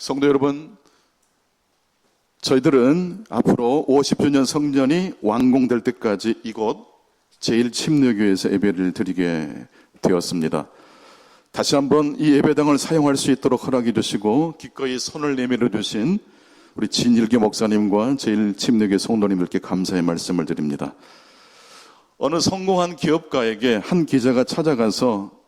성도 여러분, 저희들은 앞으로 50주년 성전이 완공될 때까지 이곳 제1침례교회에서 예배를 드리게 되었습니다. 다시 한번 이 예배당을 사용할 수 있도록 허락해 주시고 기꺼이 손을 내밀어 주신 우리 진일기 목사님과 제1침례교회 성도님들께 감사의 말씀을 드립니다. 어느 성공한 기업가에게 한 기자가 찾아가서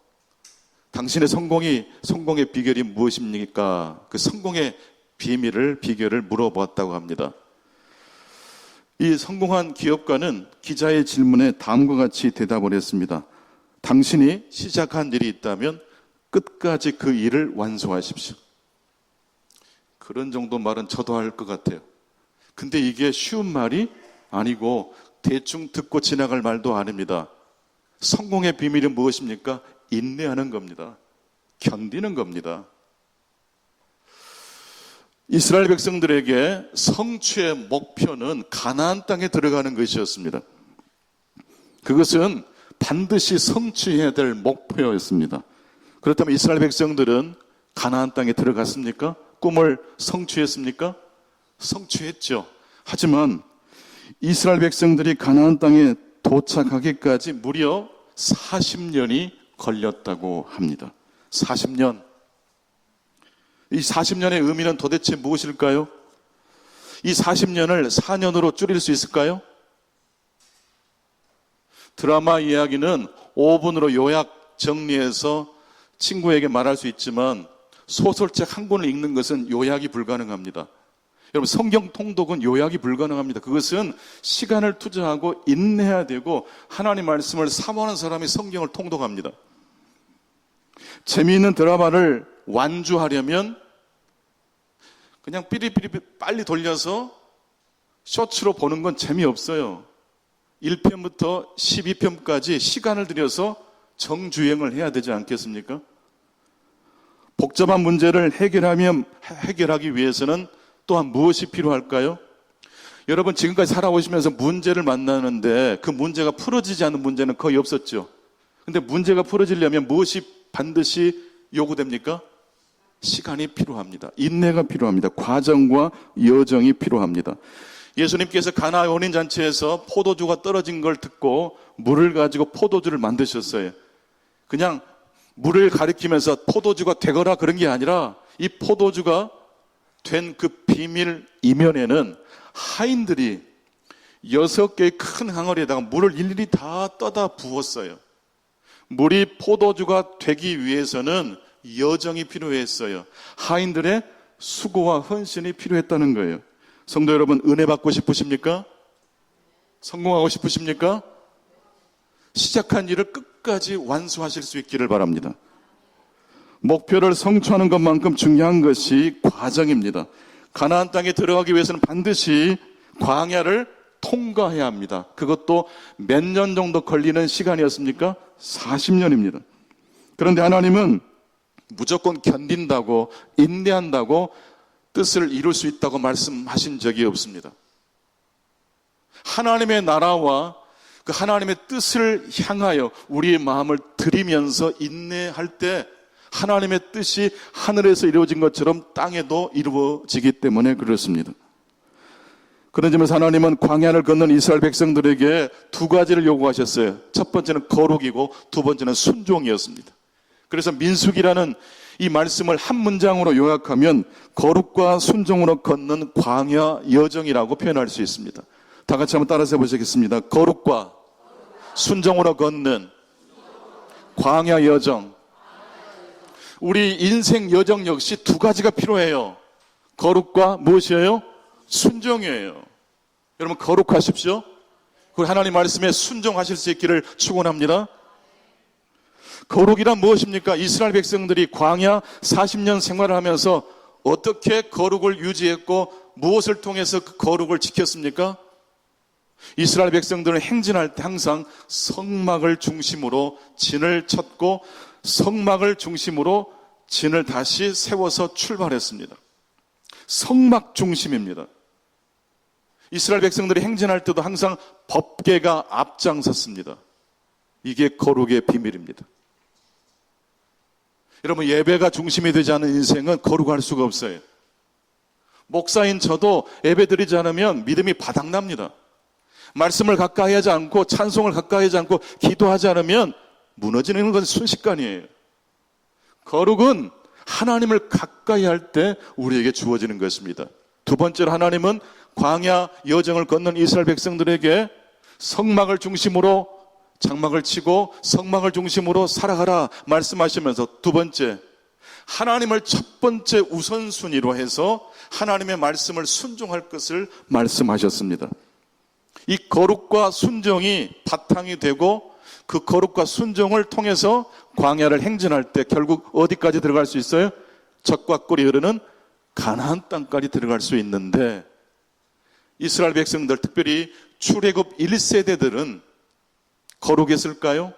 당신의 성공이 성공의 비결이 무엇입니까? 그 성공의 비밀을 비결을 물어보았다고 합니다. 이 성공한 기업가는 기자의 질문에 다음과 같이 대답을 했습니다. 당신이 시작한 일이 있다면 끝까지 그 일을 완수하십시오. 그런 정도 말은 저도 할 것 같아요. 근데 이게 쉬운 말이 아니고 대충 듣고 지나갈 말도 아닙니다. 성공의 비밀이 무엇입니까? 인내하는 겁니다. 견디는 겁니다. 이스라엘 백성들에게 성취의 목표는 가나안 땅에 들어가는 것이었습니다. 그것은 반드시 성취해야 될 목표였습니다. 그렇다면 이스라엘 백성들은 가나안 땅에 들어갔습니까? 꿈을 성취했습니까? 성취했죠. 하지만 이스라엘 백성들이 가나안 땅에 도착하기까지 무려 40년이 걸렸다고 합니다. 40년. 이 40년의 의미는 도대체 무엇일까요? 이 40년을 4년으로 줄일 수 있을까요? 드라마 이야기는 5분으로 요약 정리해서 친구에게 말할 수 있지만 소설책 한 권을 읽는 것은 요약이 불가능합니다. 여러분 성경 통독은 요약이 불가능합니다. 그것은 시간을 투자하고 인내해야 되고 하나님 말씀을 사모하는 사람이 성경을 통독합니다. 재미있는 드라마를 완주하려면 그냥 삐리삐리 빨리 돌려서 쇼츠로 보는 건 재미없어요. 1편부터 12편까지 시간을 들여서 정주행을 해야 되지 않겠습니까? 복잡한 문제를 해결하면 해결하기 위해서는 또한 무엇이 필요할까요? 여러분 지금까지 살아오시면서 문제를 만나는데 그 문제가 풀어지지 않는 문제는 거의 없었죠. 근데 문제가 풀어지려면 무엇이 반드시 요구됩니까? 시간이 필요합니다. 인내가 필요합니다. 과정과 여정이 필요합니다. 예수님께서 가나 원인 잔치에서 포도주가 떨어진 걸 듣고 물을 가지고 포도주를 만드셨어요. 그냥 물을 가리키면서 포도주가 되거라 그런 게 아니라 이 포도주가 된 그 비밀 이면에는 하인들이 여섯 개의 큰 항아리에다가 물을 일일이 다 떠다 부었어요. 물이 포도주가 되기 위해서는 여정이 필요했어요. 하인들의 수고와 헌신이 필요했다는 거예요. 성도 여러분, 은혜 받고 싶으십니까? 성공하고 싶으십니까? 시작한 일을 끝까지 완수하실 수 있기를 바랍니다. 목표를 성취하는 것만큼 중요한 것이 과정입니다. 가나안 땅에 들어가기 위해서는 반드시 광야를 통과해야 합니다. 그것도 몇 년 정도 걸리는 시간이었습니까? 40년입니다. 그런데 하나님은 무조건 견딘다고 인내한다고 뜻을 이룰 수 있다고 말씀하신 적이 없습니다. 하나님의 나라와 그 하나님의 뜻을 향하여 우리의 마음을 들이면서 인내할 때 하나님의 뜻이 하늘에서 이루어진 것처럼 땅에도 이루어지기 때문에 그렇습니다. 그런 점에서 하나님은 광야를 걷는 이스라엘 백성들에게 두 가지를 요구하셨어요. 첫 번째는 거룩이고 두 번째는 순종이었습니다. 그래서 민숙이라는 이 말씀을 한 문장으로 요약하면 거룩과 순종으로 걷는 광야 여정이라고 표현할 수 있습니다. 다 같이 한번 따라서 해보시겠습니다. 거룩과 순종으로 걷는 광야 여정. 우리 인생 여정 역시 두 가지가 필요해요. 거룩과 무엇이에요? 순종이에요. 여러분 거룩하십시오. 그 하나님 말씀에 순종하실 수 있기를 축원합니다. 거룩이란 무엇입니까? 이스라엘 백성들이 광야 40년 생활을 하면서 어떻게 거룩을 유지했고 무엇을 통해서 그 거룩을 지켰습니까? 이스라엘 백성들은 행진할 때 항상 성막을 중심으로 진을 쳤고 성막을 중심으로 진을 다시 세워서 출발했습니다. 성막 중심입니다. 이스라엘 백성들이 행진할 때도 항상 법계가 앞장섰습니다. 이게 거룩의 비밀입니다. 여러분 예배가 중심이 되지 않은 인생은 거룩할 수가 없어요. 목사인 저도 예배 드리지 않으면 믿음이 바닥납니다. 말씀을 가까이 하지 않고 찬송을 가까이 하지 않고 기도하지 않으면 무너지는 건 순식간이에요. 거룩은 하나님을 가까이 할 때 우리에게 주어지는 것입니다. 두 번째로 하나님은 광야 여정을 걷는 이스라엘 백성들에게 성막을 중심으로 장막을 치고 성막을 중심으로 살아가라 말씀하시면서 두 번째 하나님을 첫 번째 우선순위로 해서 하나님의 말씀을 순종할 것을 말씀하셨습니다. 이 거룩과 순종이 바탕이 되고 그 거룩과 순종을 통해서 광야를 행진할 때 결국 어디까지 들어갈 수 있어요? 적과 꿀이 흐르는 가나안 땅까지 들어갈 수 있는데 이스라엘 백성들 특별히 출애굽 1세대들은 거룩했을까요?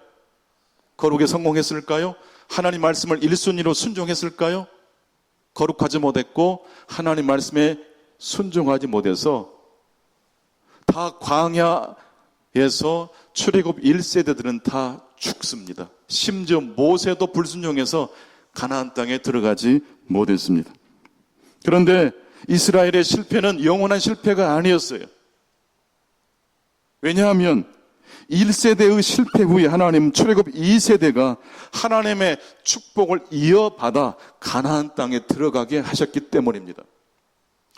거룩에 성공했을까요? 하나님 말씀을 1순위로 순종했을까요? 거룩하지 못했고 하나님 말씀에 순종하지 못해서 다 광야에서 출애굽 1세대들은 다 죽습니다. 심지어 모세도 불순종해서 가나안 땅에 들어가지 못했습니다. 그런데 이스라엘의 실패는 영원한 실패가 아니었어요. 왜냐하면 1세대의 실패 후에 하나님 출애굽 2세대가 하나님의 축복을 이어받아 가나안 땅에 들어가게 하셨기 때문입니다.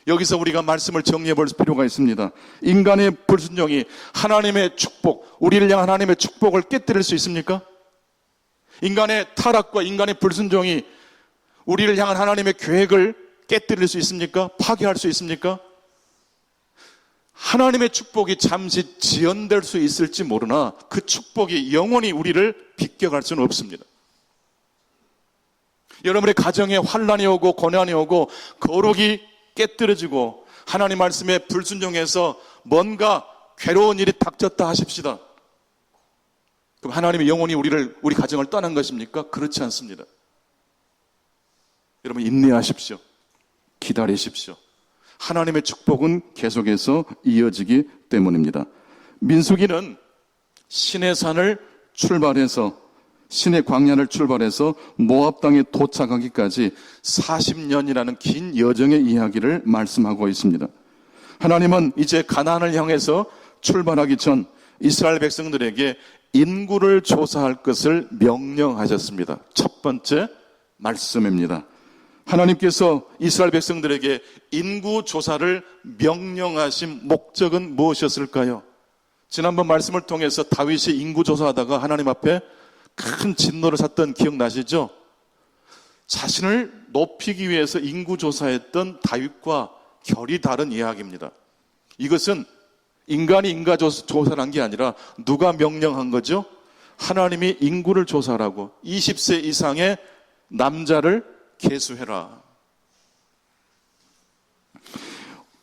여기서 우리가 말씀을 정리해 볼 필요가 있습니다. 인간의 불순종이 하나님의 축복, 우리를 향한 하나님의 축복을 깨뜨릴 수 있습니까? 인간의 타락과 인간의 불순종이 우리를 향한 하나님의 계획을 깨뜨릴 수 있습니까? 파괴할 수 있습니까? 하나님의 축복이 잠시 지연될 수 있을지 모르나 그 축복이 영원히 우리를 비껴갈 수는 없습니다. 여러분의 가정에 환란이 오고 고난이 오고 거룩이 깨뜨려지고 하나님 말씀에 불순종해서 뭔가 괴로운 일이 닥쳤다 하십시다. 그럼 하나님이 영원히 우리를 우리 가정을 떠난 것입니까? 그렇지 않습니다. 여러분 인내하십시오. 기다리십시오. 하나님의 축복은 계속해서 이어지기 때문입니다. 민수기는 신의 산을 출발해서 신의 광야를 출발해서 모압 땅에 도착하기까지 40년이라는 긴 여정의 이야기를 말씀하고 있습니다. 하나님은 이제 가나안을 향해서 출발하기 전 이스라엘 백성들에게 인구를 조사할 것을 명령하셨습니다. 첫 번째 말씀입니다. 하나님께서 이스라엘 백성들에게 인구 조사를 명령하신 목적은 무엇이었을까요? 지난번 말씀을 통해서 다윗이 인구 조사하다가 하나님 앞에 큰 진노를 샀던 기억나시죠? 자신을 높이기 위해서 인구 조사했던 다윗과 결이 다른 이야기입니다. 이것은 인간이 인가 조사를 한게 아니라 누가 명령한 거죠? 하나님이 인구를 조사하라고 20세 이상의 남자를 계수해라.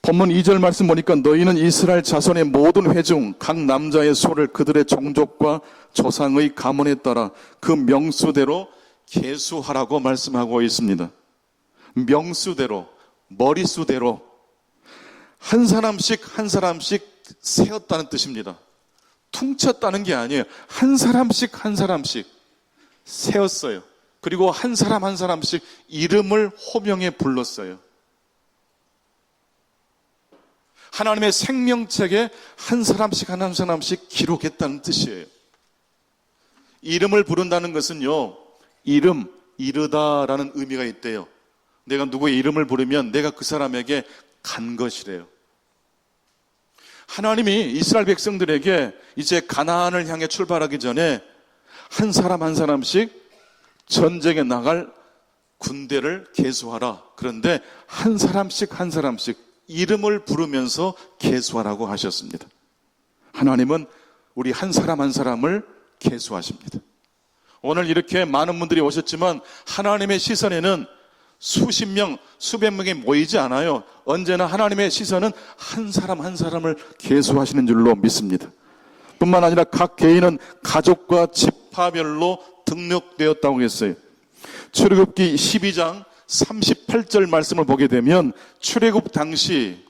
본문 2절 말씀 보니까 너희는 이스라엘 자손의 모든 회중 각 남자의 소를 그들의 종족과 조상의 가문에 따라 그 명수대로 계수하라고 말씀하고 있습니다. 명수대로 머리수대로 한 사람씩 한 사람씩 세었다는 뜻입니다. 퉁쳤다는 게 아니에요. 한 사람씩 한 사람씩 세었어요. 그리고 한 사람 한 사람씩 이름을 호명해 불렀어요. 하나님의 생명책에 한 사람씩 한 사람씩 기록했다는 뜻이에요. 이름을 부른다는 것은요, 이름, 이르다라는 의미가 있대요. 내가 누구의 이름을 부르면 내가 그 사람에게 간 것이래요. 하나님이 이스라엘 백성들에게 이제 가나안을 향해 출발하기 전에 한 사람 한 사람씩 전쟁에 나갈 군대를 개수하라. 그런데 한 사람씩 한 사람씩 이름을 부르면서 개수하라고 하셨습니다. 하나님은 우리 한 사람 한 사람을 개수하십니다. 오늘 이렇게 많은 분들이 오셨지만 하나님의 시선에는 수십 명, 수백 명이 모이지 않아요. 언제나 하나님의 시선은 한 사람 한 사람을 개수하시는 줄로 믿습니다. 뿐만 아니라 각 개인은 가족과 지파별로 등록되었다고 했어요. 출애굽기 12장 38절 말씀을 보게 되면 출애굽 당시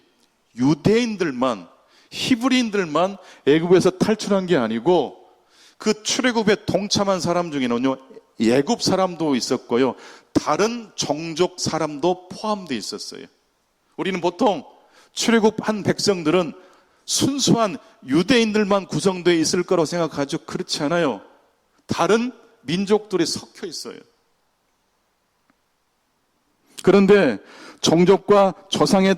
유대인들만 히브리인들만 애굽에서 탈출한 게 아니고 그 출애굽에 동참한 사람 중에는요 애굽 사람도 있었고요 다른 종족 사람도 포함되어 있었어요. 우리는 보통 출애굽한 백성들은 순수한 유대인들만 구성되어 있을 거라고 생각하죠. 그렇지 않아요. 다른 민족들이 섞여 있어요. 그런데 종족과 조상의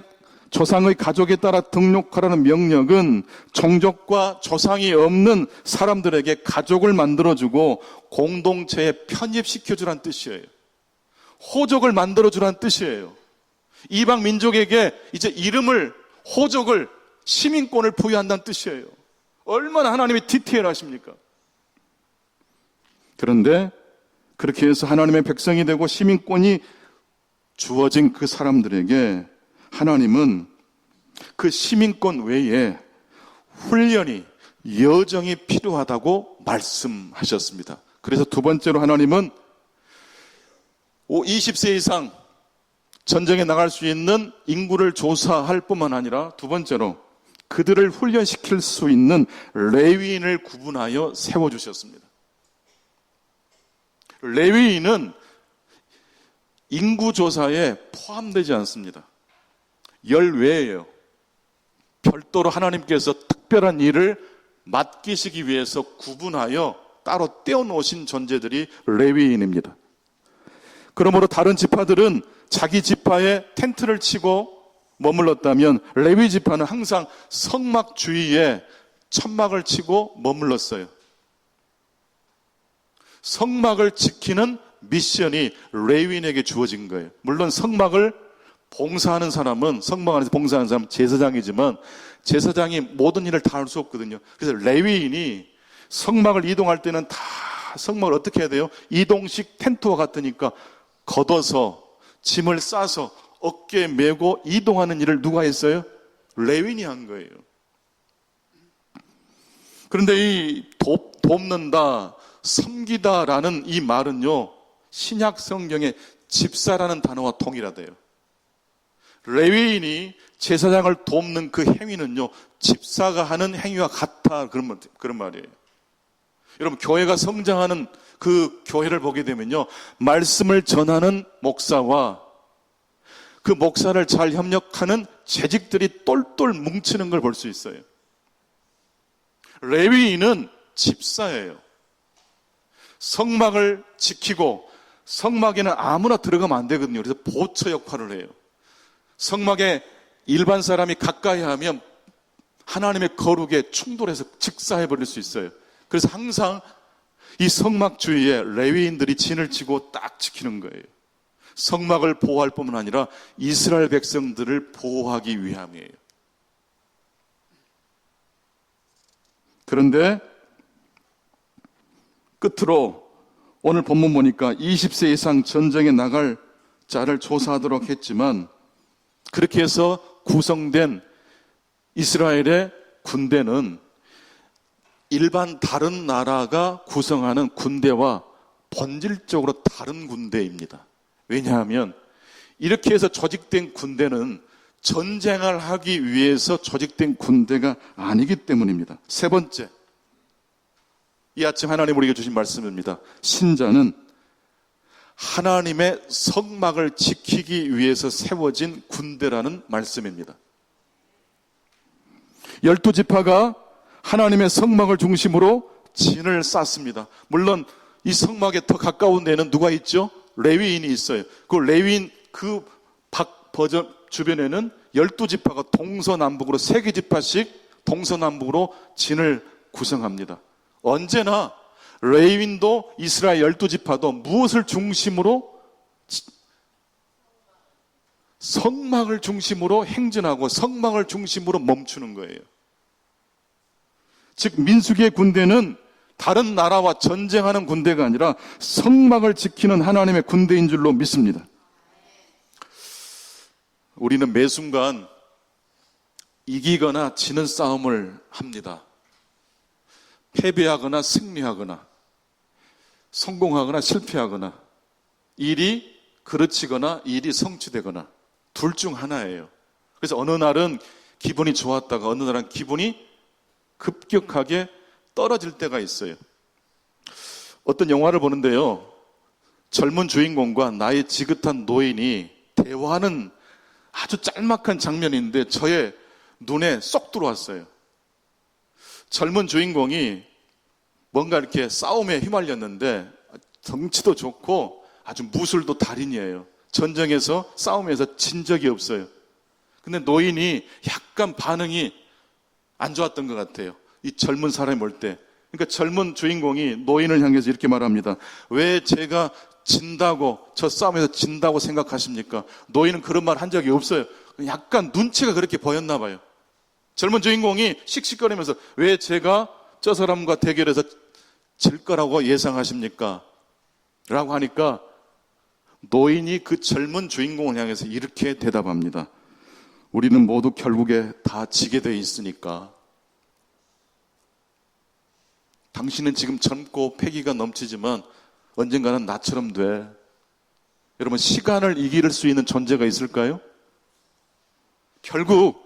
조상의 가족에 따라 등록하라는 명령은 종족과 조상이 없는 사람들에게 가족을 만들어주고 공동체에 편입시켜주란 뜻이에요. 호족을 만들어주란 뜻이에요. 이방 민족에게 이제 이름을, 호족을, 시민권을 부여한다는 뜻이에요. 얼마나 하나님이 디테일하십니까? 그런데 그렇게 해서 하나님의 백성이 되고 시민권이 주어진 그 사람들에게 하나님은 그 시민권 외에 훈련이 여정이 필요하다고 말씀하셨습니다. 그래서 두 번째로 하나님은 20세 이상 전쟁에 나갈 수 있는 인구를 조사할 뿐만 아니라 두 번째로 그들을 훈련시킬 수 있는 레위인을 구분하여 세워주셨습니다. 레위인은 인구조사에 포함되지 않습니다. 열 외예요. 별도로 하나님께서 특별한 일을 맡기시기 위해서 구분하여 따로 떼어놓으신 존재들이 레위인입니다. 그러므로 다른 지파들은 자기 지파에 텐트를 치고 머물렀다면 레위 지파는 항상 성막 주위에 천막을 치고 머물렀어요. 성막을 지키는 미션이 레위인에게 주어진 거예요. 물론 성막을 봉사하는 사람은 성막 안에서 봉사하는 사람은 제사장이지만 제사장이 모든 일을 다 할 수 없거든요. 그래서 레위인이 성막을 이동할 때는 다 성막을 어떻게 해야 돼요? 이동식 텐트와 같으니까 걷어서 짐을 싸서 어깨에 메고 이동하는 일을 누가 했어요? 레윈이 한 거예요. 그런데 이 돕, 돕는다, 섬기다라는 이 말은요, 신약 성경의 집사라는 단어와 동일하대요. 레위인이 제사장을 돕는 그 행위는요, 집사가 하는 행위와 같다. 그런, 말- 그런 말이에요. 여러분, 교회가 성장하는 그 교회를 보게 되면요, 말씀을 전하는 목사와 그 목사를 잘 협력하는 재직들이 똘똘 뭉치는 걸 볼 수 있어요. 레위인은 집사예요. 성막을 지키고 성막에는 아무나 들어가면 안 되거든요. 그래서 보처 역할을 해요. 성막에 일반 사람이 가까이 하면 하나님의 거룩에 충돌해서 직사해 버릴 수 있어요. 그래서 항상 이 성막 주위에 레위인들이 진을 치고 딱 지키는 거예요. 성막을 보호할 뿐만 아니라 이스라엘 백성들을 보호하기 위함이에요. 그런데 끝으로 오늘 본문 보니까 20세 이상 전쟁에 나갈 자를 조사하도록 했지만 그렇게 해서 구성된 이스라엘의 군대는 일반 다른 나라가 구성하는 군대와 본질적으로 다른 군대입니다. 왜냐하면 이렇게 해서 조직된 군대는 전쟁을 하기 위해서 조직된 군대가 아니기 때문입니다. 세 번째. 이 아침 하나님 우리에게 주신 말씀입니다. 신자는 하나님의 성막을 지키기 위해서 세워진 군대라는 말씀입니다. 열두 지파가 하나님의 성막을 중심으로 진을 쌓습니다. 물론 이 성막에 더 가까운 데는 누가 있죠? 레위인이 있어요. 그 레위인 그박 버전 주변에는 열두 지파가 동서남북으로 세 개 지파씩 동서남북으로 진을 구성합니다. 언제나 레위인도 이스라엘 열두 지파도 무엇을 중심으로 성막을 중심으로 행진하고 성막을 중심으로 멈추는 거예요. 즉 민수기의 군대는 다른 나라와 전쟁하는 군대가 아니라 성막을 지키는 하나님의 군대인 줄로 믿습니다. 우리는 매 순간 이기거나 지는 싸움을 합니다. 패배하거나 승리하거나 성공하거나 실패하거나 일이 그르치거나 일이 성취되거나 둘 중 하나예요. 그래서 어느 날은 기분이 좋았다가 어느 날은 기분이 급격하게 떨어질 때가 있어요. 어떤 영화를 보는데요. 젊은 주인공과 나의 지긋한 노인이 대화하는 아주 짤막한 장면인데 저의 눈에 쏙 들어왔어요. 젊은 주인공이 뭔가 이렇게 싸움에 휘말렸는데 덩치도 좋고 아주 무술도 달인이에요. 전쟁에서 싸움에서 진 적이 없어요. 근데 노인이 약간 반응이 안 좋았던 것 같아요. 이 젊은 사람이 볼 때. 그러니까 젊은 주인공이 노인을 향해서 이렇게 말합니다. 왜 제가 진다고, 저 싸움에서 진다고 생각하십니까? 노인은 그런 말 한 적이 없어요. 약간 눈치가 그렇게 보였나 봐요. 젊은 주인공이 씩씩거리면서 왜 제가 저 사람과 대결해서 질 거라고 예상하십니까? 라고 하니까 노인이 그 젊은 주인공을 향해서 이렇게 대답합니다. 우리는 모두 결국에 다 지게 돼 있으니까. 당신은 지금 젊고 패기가 넘치지만 언젠가는 나처럼 돼. 여러분, 시간을 이길 수 있는 존재가 있을까요? 결국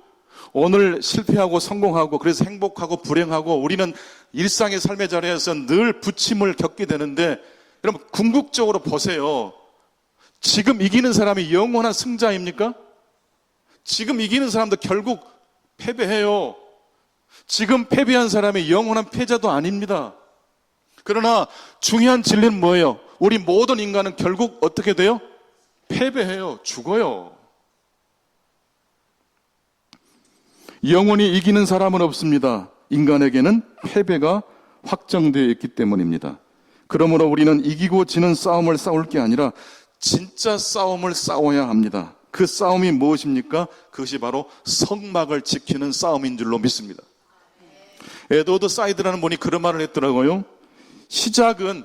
오늘 실패하고 성공하고 그래서 행복하고 불행하고 우리는 일상의 삶의 자리에서 늘 부침을 겪게 되는데 여러분 궁극적으로 보세요. 지금 이기는 사람이 영원한 승자입니까? 지금 이기는 사람도 결국 패배해요. 지금 패배한 사람이 영원한 패자도 아닙니다. 그러나 중요한 진리는 뭐예요? 우리 모든 인간은 결국 어떻게 돼요? 패배해요. 죽어요. 영원히 이기는 사람은 없습니다. 인간에게는 패배가 확정되어 있기 때문입니다. 그러므로 우리는 이기고 지는 싸움을 싸울 게 아니라 진짜 싸움을 싸워야 합니다. 그 싸움이 무엇입니까? 그것이 바로 성막을 지키는 싸움인 줄로 믿습니다. 에드워드 사이드라는 분이 그런 말을 했더라고요. 시작은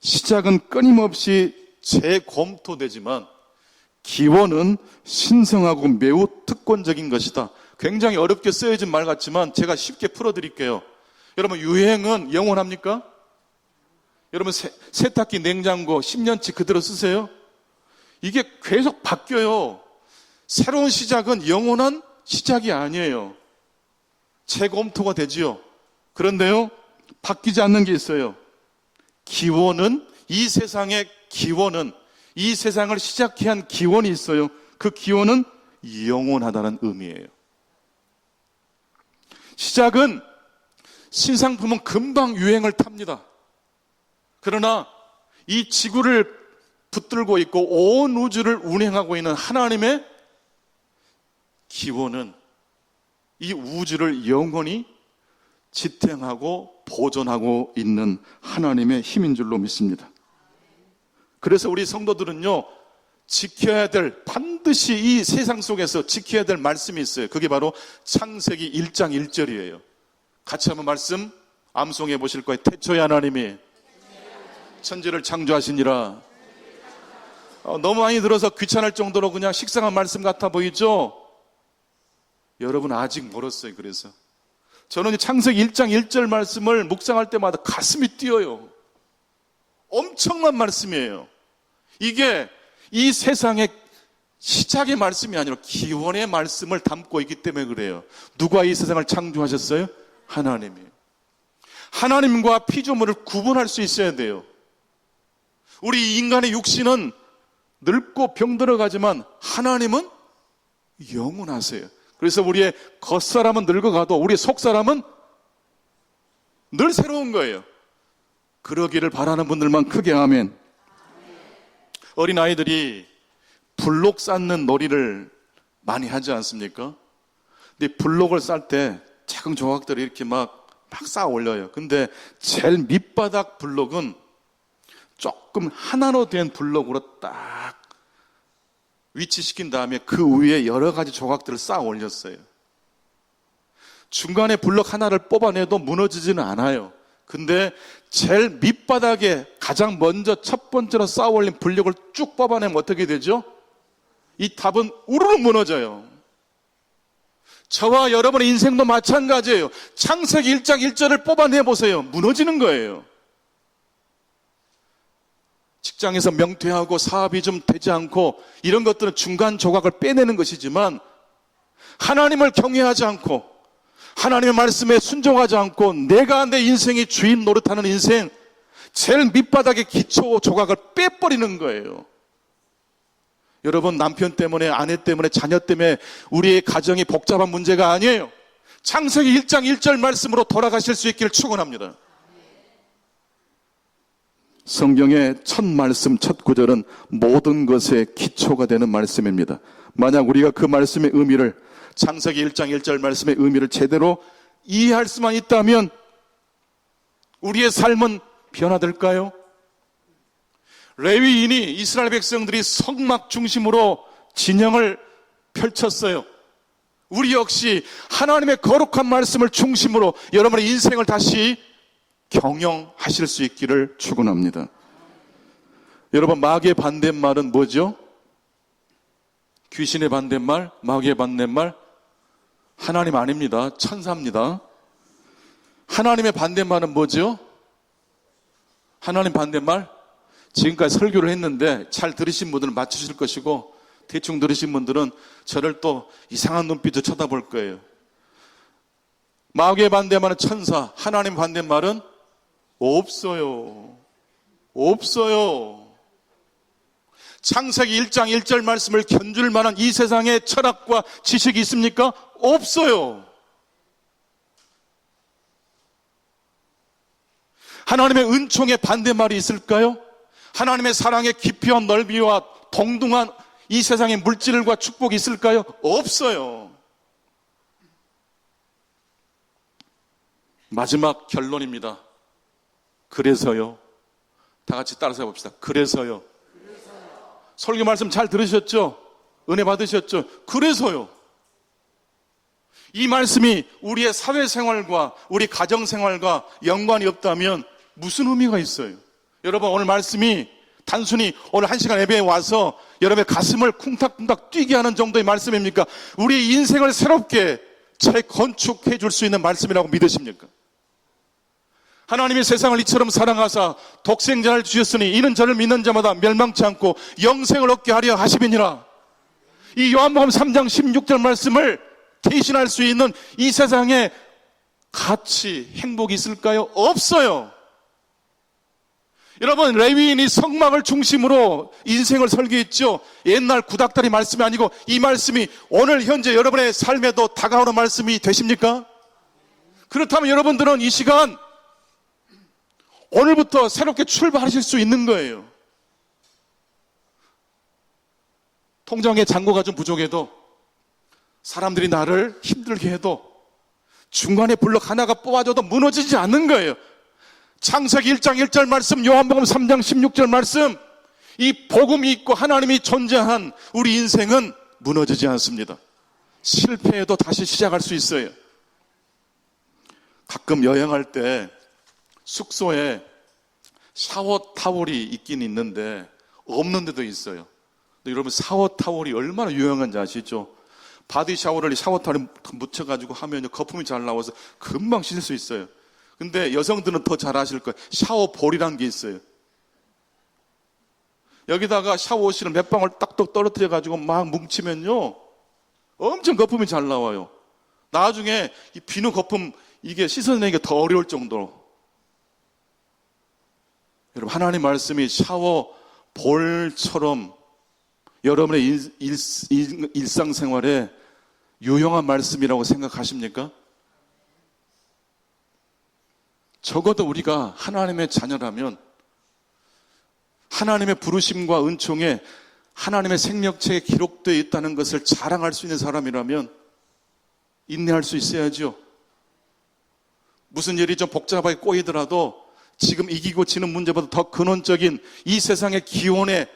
시작은 끊임없이 재검토되지만 기원은 신성하고 매우 특권적인 것이다. 굉장히 어렵게 쓰여진 말 같지만 제가 쉽게 풀어드릴게요. 여러분 유행은 영원합니까? 여러분 세, 세탁기, 냉장고 10년치 그대로 쓰세요? 이게 계속 바뀌어요. 새로운 시작은 영원한 시작이 아니에요. 재검토가 되지요. 그런데요, 바뀌지 않는 게 있어요. 기원은 이 세상의 기원은 이 세상을 시작해 한 기원이 있어요. 그 기원은 영원하다는 의미예요. 시작은 신상품은 금방 유행을 탑니다. 그러나 이 지구를 붙들고 있고 온 우주를 운행하고 있는 하나님의 기원은 이 우주를 영원히 지탱하고 보존하고 있는 하나님의 힘인 줄로 믿습니다. 그래서 우리 성도들은요, 지켜야 될, 반드시 이 세상 속에서 지켜야 될 말씀이 있어요. 그게 바로 창세기 1장 1절이에요. 같이 한번 말씀 암송해 보실 거예요. 태초에 하나님이 천지를 창조하시니라. 어, 너무 많이 들어서 귀찮을 정도로 그냥 식상한 말씀 같아 보이죠? 여러분 아직 멀었어요. 그래서 저는 이 창세기 1장 1절 말씀을 묵상할 때마다 가슴이 뛰어요. 엄청난 말씀이에요. 이게 이 세상의 시작의 말씀이 아니라 기원의 말씀을 담고 있기 때문에 그래요. 누가 이 세상을 창조하셨어요? 하나님이. 하나님과 피조물을 구분할 수 있어야 돼요. 우리 인간의 육신은 늙고 병들어가지만 하나님은 영원하세요. 그래서 우리의 겉사람은 늙어가도 우리의 속사람은 늘 새로운 거예요. 그러기를 바라는 분들만 크게 하면 어린 아이들이 블록 쌓는 놀이를 많이 하지 않습니까? 근데 블록을 쌀 때 작은 조각들을 이렇게 막, 막 쌓아 올려요. 근데 제일 밑바닥 블록은 조금 하나로 된 블록으로 딱 위치시킨 다음에 그 위에 여러 가지 조각들을 쌓아 올렸어요. 중간에 블록 하나를 뽑아내도 무너지지는 않아요. 근데 제일 밑바닥에 가장 먼저 첫 번째로 쌓아 올린 블록을 쭉 뽑아내면 어떻게 되죠? 이 답은 우르르 무너져요. 저와 여러분의 인생도 마찬가지예요. 창세기 1장 1절을 뽑아내 보세요. 무너지는 거예요. 직장에서 명퇴하고 사업이 좀 되지 않고 이런 것들은 중간 조각을 빼내는 것이지만 하나님을 경외하지 않고 하나님의 말씀에 순종하지 않고 내가 내 인생의 주인 노릇하는 인생 제일 밑바닥의 기초 조각을 빼버리는 거예요. 여러분 남편 때문에 아내 때문에 자녀 때문에 우리의 가정이 복잡한 문제가 아니에요. 창세기 1장 1절 말씀으로 돌아가실 수 있기를 축원합니다. 성경의 첫 말씀, 첫 구절은 모든 것의 기초가 되는 말씀입니다. 만약 우리가 그 말씀의 의미를 창세기 1장 1절 말씀의 의미를 제대로 이해할 수만 있다면 우리의 삶은 변화될까요? 레위인이 이스라엘 백성들이 성막 중심으로 진영을 펼쳤어요. 우리 역시 하나님의 거룩한 말씀을 중심으로 여러분의 인생을 다시 경영하실 수 있기를 축원합니다. 여러분 마귀의 반대말은 뭐죠? 귀신의 반대말, 마귀의 반대말 하나님 아닙니다. 천사입니다. 하나님의 반대말은 뭐죠? 하나님 반대말 지금까지 설교를 했는데 잘 들으신 분들은 맞추실 것이고 대충 들으신 분들은 저를 또 이상한 눈빛으로 쳐다볼 거예요. 마귀의 반대말은 천사, 하나님 반대말은 없어요. 없어요. 창세기 1장 1절 말씀을 견줄 만한 이 세상에 철학과 지식이 있습니까? 없어요. 하나님의 은총의 반대말이 있을까요? 하나님의 사랑의 깊이와 넓이와 동등한 이 세상의 물질과 축복이 있을까요? 없어요. 마지막 결론입니다. 그래서요. 다 같이 따라서 해봅시다. 그래서요. 설교 말씀 잘 들으셨죠? 은혜 받으셨죠? 그래서요. 이 말씀이 우리의 사회생활과 우리 가정생활과 연관이 없다면 무슨 의미가 있어요? 여러분 오늘 말씀이 단순히 오늘 한 시간 예배에 와서 여러분의 가슴을 쿵탁쿵탁 뛰게 하는 정도의 말씀입니까? 우리 인생을 새롭게 재건축해 줄 수 있는 말씀이라고 믿으십니까? 하나님이 세상을 이처럼 사랑하사 독생자를 주셨으니 이는 저를 믿는 자마다 멸망치 않고 영생을 얻게 하려 하심이니라. 이 요한복음 3장 16절 말씀을 대신할 수 있는 이 세상에 가치, 행복이 있을까요? 없어요. 여러분, 레위인이 성막을 중심으로 인생을 설계했죠. 옛날 구닥다리 말씀이 아니고 이 말씀이 오늘 현재 여러분의 삶에도 다가오는 말씀이 되십니까? 그렇다면 여러분들은 이 시간 오늘부터 새롭게 출발하실 수 있는 거예요. 통장에 잔고가 좀 부족해도 사람들이 나를 힘들게 해도 중간에 블럭 하나가 뽑아져도 무너지지 않는 거예요. 창세기 1장 1절 말씀, 요한복음 3장 16절 말씀, 이 복음이 있고 하나님이 존재한 우리 인생은 무너지지 않습니다. 실패해도 다시 시작할 수 있어요. 가끔 여행할 때 숙소에 샤워 타월이 있긴 있는데 없는 데도 있어요. 근데 여러분 샤워 타월이 얼마나 유용한지 아시죠? 바디 샤워를 샤워 타월에 묻혀가지고 하면 거품이 잘 나와서 금방 씻을 수 있어요. 근데 여성들은 더 잘 아실 거예요. 샤워 볼이라는 게 있어요. 여기다가 샤워실을 몇 방울 딱딱 떨어뜨려 가지고 막 뭉치면요. 엄청 거품이 잘 나와요. 나중에 이 비누 거품 이게 씻어내기가 더 어려울 정도로. 여러분 하나님 말씀이 샤워 볼처럼 여러분의 일, 일, 일, 일상생활에 유용한 말씀이라고 생각하십니까? 적어도 우리가 하나님의 자녀라면 하나님의 부르심과 은총에 하나님의 생명체에 기록되어 있다는 것을 자랑할 수 있는 사람이라면 인내할 수 있어야죠. 무슨 일이 좀 복잡하게 꼬이더라도 지금 이기고 지는 문제보다 더 근원적인 이 세상의 기원에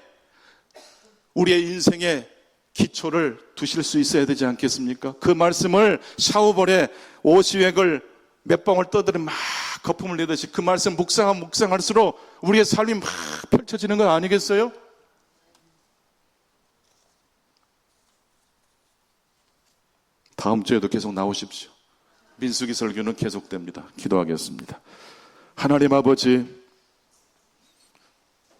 우리의 인생의 기초를 두실 수 있어야 되지 않겠습니까? 그 말씀을 샤워볼에 오시액을 몇 방울 떠들어 막 거품을 내듯이 그 말씀 묵상하면 묵상할수록 우리의 삶이 막 펼쳐지는 거 아니겠어요? 다음 주에도 계속 나오십시오. 민수기 설교는 계속됩니다. 기도하겠습니다. 하나님 아버지,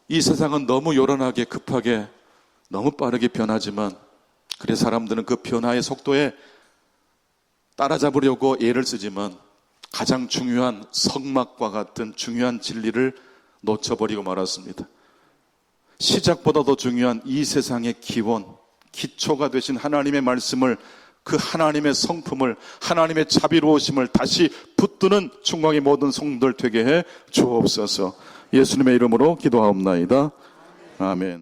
이 세상은 너무 요란하게 급하게 너무 빠르게 변하지만 그래 사람들은 그 변화의 속도에 따라잡으려고 애를 쓰지만 가장 중요한 성막과 같은 중요한 진리를 놓쳐버리고 말았습니다. 시작보다 더 중요한 이 세상의 기원, 기초가 되신 하나님의 말씀을 그 하나님의 성품을 하나님의 자비로우심을 다시 붙드는 충광의 모든 성들 되게 해 주옵소서. 예수님의 이름으로 기도하옵나이다. 아멘.